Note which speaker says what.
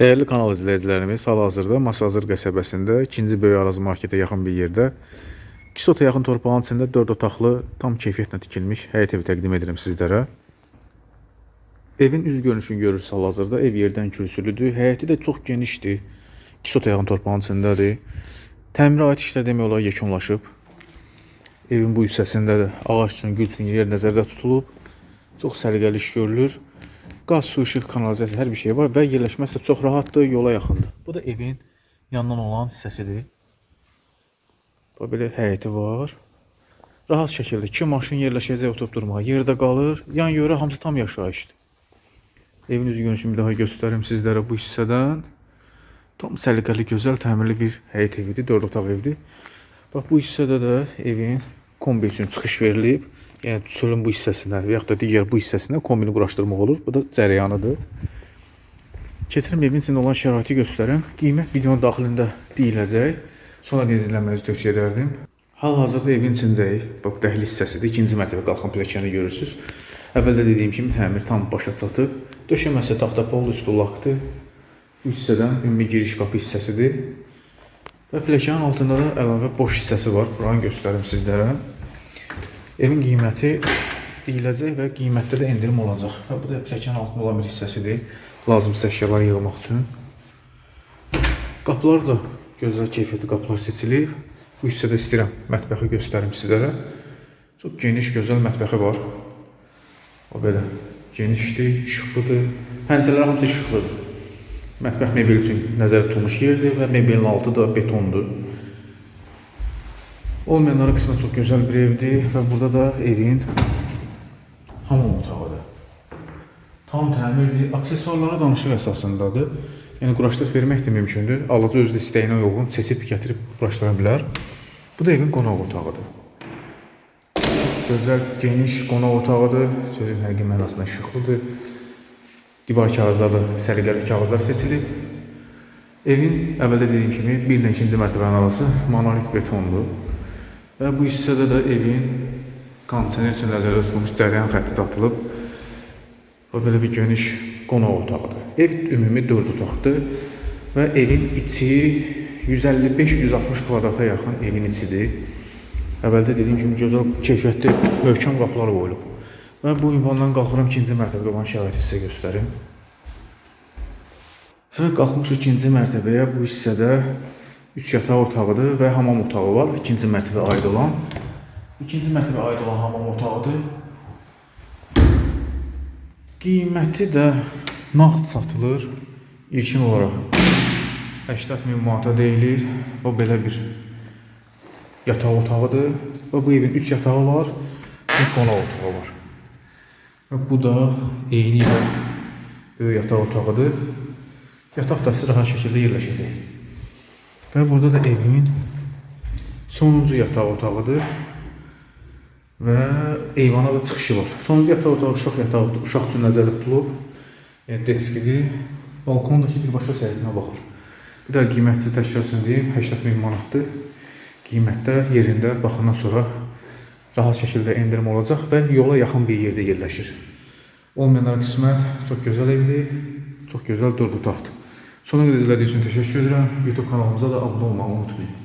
Speaker 1: Dəyərli kanal izləyicilərimiz, hal-hazırda Masazır qəsəbəsində 2-ci böyük arazı marketə yaxın bir yerdə 2 sota yaxın torpağın içində 4 otaqlı tam keyfiyyətlə tikilmiş həyət evi təqdim edirəm sizlərə. Evin üz görünüşünü görürsünüz hal-hazırda. Ev yerdən kürsülüdür. Həyəti də çox genişdir. 2 sota yaxın torpağın içindədir. Təmirə aid işlər demək olar yekunlaşıb. Evin bu hissəsində də ağac üçün, gül üçün yer nəzərdə tutulub. Çox səliqəli iş görülür. Qaz, su, işıq, kanalizasiya hər bir şey var və yerləşməsi də çox rahatdır, yola yaxındır. Bu da evin yandan olan hissəsidir. Bax belə həyəti var. Rahat şəkildə iki maşın yerləşəcək oturub durmağa yerdə qalır. Yan yörə hamısı tam yaşayışdır. Evin üz görünüşünü daha göstərim sizlərə bu hissədən. Tam səliqəli, gözəl, təmirli bir həyət evidir, 4 otaq evdir. Bax bu hissədə də evin kombi üçün çıxış verilib. Yəni çölün bu hissəsinə və yaxud da digər bu hissəsinə kombini quraşdırmaq olur. Bu da cərəyanıdır. Keçirim evin içində olan şəraiti göstərim. Qiymət videonun daxilində deyiləcək. Sonra da izləmənizi tövsiyə edərdim. Hal-hazırda evin içindəyik. Bax dəhliz hissəsidir. İkinci mərtəbə qalxan pilləkəni görürsüz. Əvvəldə dediyim kimi təmir tam başa çatıb. Döşəməsi taxtapol üstü lakdır. Bu hissədən ümumi giriş qapı hissəsidir. Və pilləkənin altında da əlavə boş hissəsi var. Buranı göstərim sizlərə. Evin qiyməti deyiləcək və qiymətdə də endirim olacaq. Və bu da pilləkənin altında olan bir hissəsidir. Lazımsız əşyaları yığmaq üçün. Qapılar da gözəl keyfiyyətli qapılar seçilib. Bu hissədə istəyirəm mətbəxi göstərim sizlərə. Çox geniş, gözəl mətbəxi var. O belə genişdir, işıqlıdır. Pəncərələr hamısı işıqlıdır. Mətbəx mebel üçün nəzərdə tutulmuş yerdir və mebelin altı da betondur. Olmayanlara qismət çox gözəl bir evdir və burada da evin hamam otağıdır. Tam təmirdir. Aksesuarlara danışıq əsasındadır. Yəni quraşdırıb vermək də mümkündür. Alıcı öz istəyinə uyğun seçib gətirib quraşdıra bilər. Bu da evin qonaq otağıdır. Gözəl, geniş qonaq otağıdır. Sözün həqiqi mənasında işıqlıdır. Divar kağızları, səliqəli kağızlar seçilib. Evin əvvəldə dediyim kimi 1 ilə 2-ci mərtəbənin arası monolit betondur. Və bu hissədə də evin kondisioner üçün nəzərdə tutulmuş cəryan xətti də atılıb. Və belə bir geniş qonaq otağıdır. Ev ümumi 4 otaqdır və evin içi 155-160 kvadrata yaxın evin içidir. Əvvəldə dediyim kimi gözəl keyfiyyətli möhkəm qapılar qoyulub. Və bu ünvandan qalxıram ikinci mərtəbədə olan şəraiti sizə göstərim. Və qalxmışıq ikinci mərtəbəyə. Bu hissədə 3 yataq otağıdır və hamam otağı var. İkinci mərtəbə aid olan. İkinci mərtəbə aid olan hamam otağıdır. Qiyməti də nağd satılır. İlkin olaraq 80 min manata deyilir. O belə bir yataq otağıdır. Və bu evin 3 yatağı var, bir qonaq otağı var. Və bu da eyni ilə böyük yataq otağıdır. Yataq da rahat şəkildə yerləşəcək. Və burada da evin sonuncu yataq otağıdır. Və eyvana da çıxışı var. Sonuncu yataq otağı uşaq yatağı, uşaq üçün nəzərdə tutulub. Yəni deskidir. Balkondakı birbaşa səhətinə baxır. Bir daha qiymətli təşkil üçün deyim, 80 min manatdır. Qiymətdə yerində baxandan sonra rahat şəkildə endirim olacaq və yola yaxın bir yerdə yerləşir. Olmayanlara qismət çox gözəl evdir, çox gözəl 4 otaqdır. Sona qədər izlədiyiniz üçün təşəkkür edirəm. YouTube kanalımıza da abunə olmağı unutmayın.